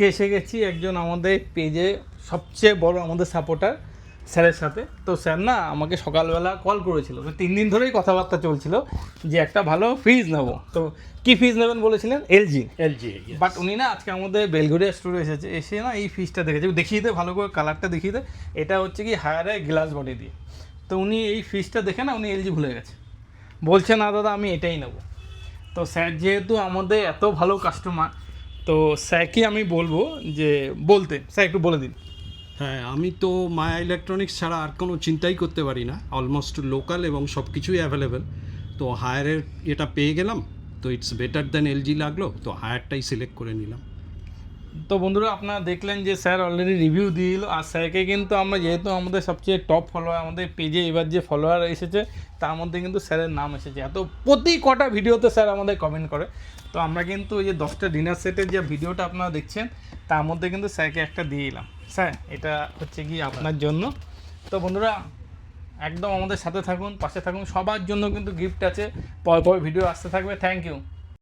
আজকে এসে গেছি একজন আমাদের পেজে সবচেয়ে বড় আমাদের সাপোর্টার স্যারের সাথে। তো স্যার না আমাকে সকালবেলা কল করেছিল। তো তিন দিন ধরেই কথাবার্তা চলছিল যে একটা ভালো ফ্রিজ নেব। তো কি ফ্রিজ নেবেন বলেছিলেন? এলজি এলজি বাট উনি না আজকে আমাদের বেলঘড়িয়া স্টোরে এসেছে। এসে না এই ফ্রিজটা দেখেছে। দেখিয়ে দে ভালো করে কালারটা দেখিয়ে দে। এটা হচ্ছে কি হায়ারে গ্লাস বডি দিয়ে। তো উনি এই ফ্রিজটা দেখে না উনি এলজি ভুলে গেছে। বলছে না দাদা আমি এটাই নেব। তো স্যার যেহেতু আমাদের এত ভালো কাস্টমার তো স্যারকে আমি বলব যে বলতে, স্যার একটু বলে দিন। হ্যাঁ আমি তো মায়া ইলেকট্রনিক্স ছাড়া আর কোনো চিন্তাই করতে পারি না। অলমোস্ট লোকাল এবং সব কিছুই অ্যাভেলেবেল তো হায়ারের এটা পেয়ে গেলাম, তো ইটস বেটার দ্যান এলজি লাগল, তো হায়ারটাই সিলেক্ট করে নিলাম। তো বন্ধুরা, আপনারা দেখলেন যে স্যার অলরেডি রিভিউ দিয়ে দিল। আর স্যারকে কিন্তু আমরা যেহেতু আমাদের সবচেয়ে টপ ফলোয়ার আমাদের পেজে এবার যে ফলোয়ার এসেছে, তার মধ্যে কিন্তু স্যারের নাম এসেছে। এত প্রতি কটা ভিডিওতে স্যার আমাদের কমেন্ট করে। তো আমরা কিন্তু ওই যে দশটা ডিনার সেটের যে ভিডিওটা আপনারা দেখছেন, তার মধ্যে কিন্তু স্যারকে একটা দিয়ে দিলাম। স্যার, এটা হচ্ছে কি আপনার জন্য? তো বন্ধুরা, একদম আমাদের সাথে থাকুন, পাশে থাকুন। সবার জন্য কিন্তু গিফট আছে। পর পর ভিডিও আসতে থাকবে। Thank you